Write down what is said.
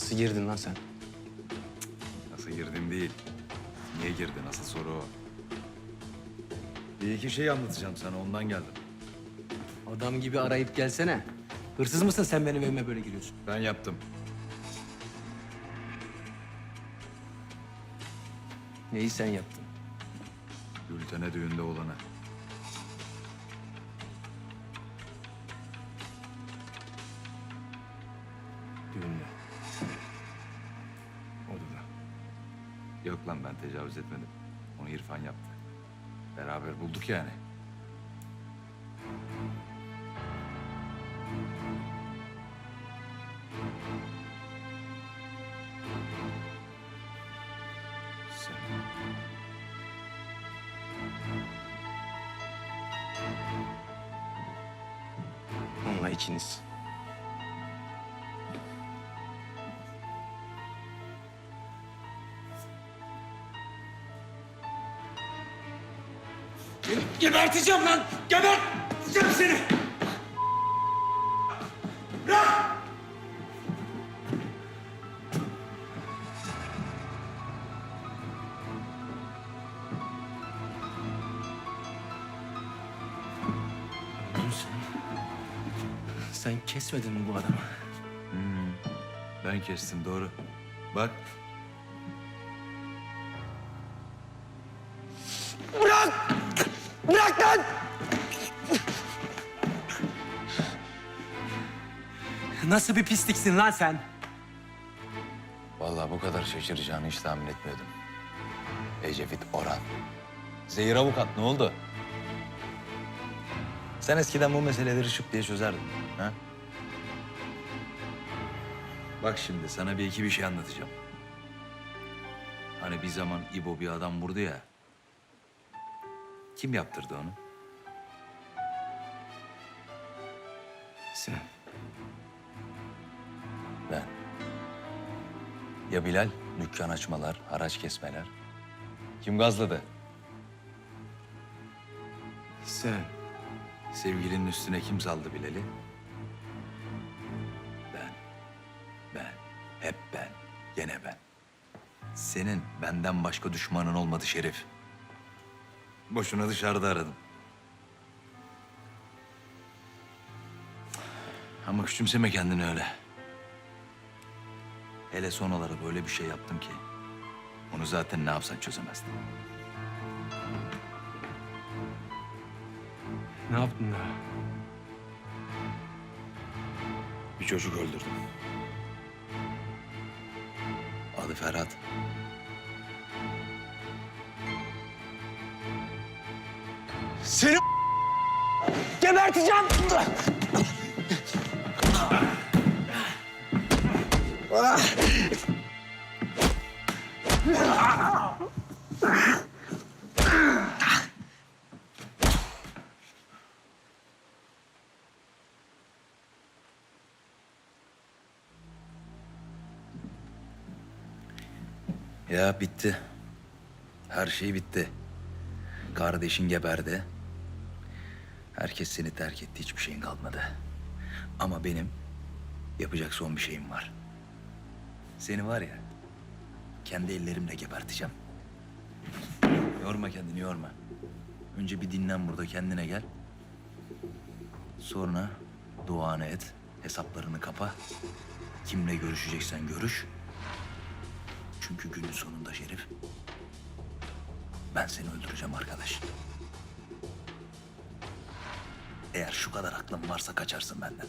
Nasıl girdin lan sen? Nasıl girdin değil. Niye girdin asıl soru o. Bir iki şey anlatacağım sana ondan geldim. Adam gibi arayıp gelsene. Hırsız mısın sen benim evime böyle giriyorsun? Ben yaptım. Neyi sen yaptın? Gülten'e düğünde olanı. Düğünde. Yok lan ben tecavüz etmedim. Onu İrfan yaptı. Beraber bulduk yani. Sen. Onunla ikiniz. Geberteceğim lan! Geberteceğim seni! Öldün sen. Sen kesmedin mi bu adamı? Ben kestim doğru. Bak Bırak lan! Nasıl bir pisliksin lan sen? Vallahi bu kadar şaşıracağını hiç tahmin etmiyordum. Ecevit Orhan. Zehir avukat ne oldu? Sen eskiden bu meseleleri şıp diye çözerdin. Ha? Bak şimdi sana bir iki bir şey anlatacağım. Hani bir zaman İbo bir adam vurdu ya. Kim yaptırdı onu? Sen. Ben. Ya Bilal? Dükkan açmalar, haraç kesmeler. Kim gazladı? Sen. Sevgilinin üstüne kim saldı Bilal'i? Ben. Ben. Hep ben. Gene ben. Senin benden başka düşmanın olmadı Şerif. Boşuna dışarıda aradım. Ama küçümseme kendini öyle. Hele son olarak öyle bir şey yaptım ki... ...onu zaten ne yapsan çözemezdin. Ne yaptın daha? Bir çocuk öldürdüm. Adı Ferhat. Seni geberteceğim. Ya bitti. Her şey bitti. Kardeşin geberdi. Herkes seni terk etti. Hiçbir şeyin kalmadı. Ama benim yapacak son bir şeyim var. Seni var ya, kendi ellerimle geberteceğim. Yorma kendini, yorma. Önce bir dinlen burada, kendine gel. Sonra duanı et, hesaplarını kapa. Kimle görüşeceksen görüş. Çünkü günün sonunda Şerif, ben seni öldüreceğim arkadaş. Eğer şu kadar aklın varsa kaçarsın benden.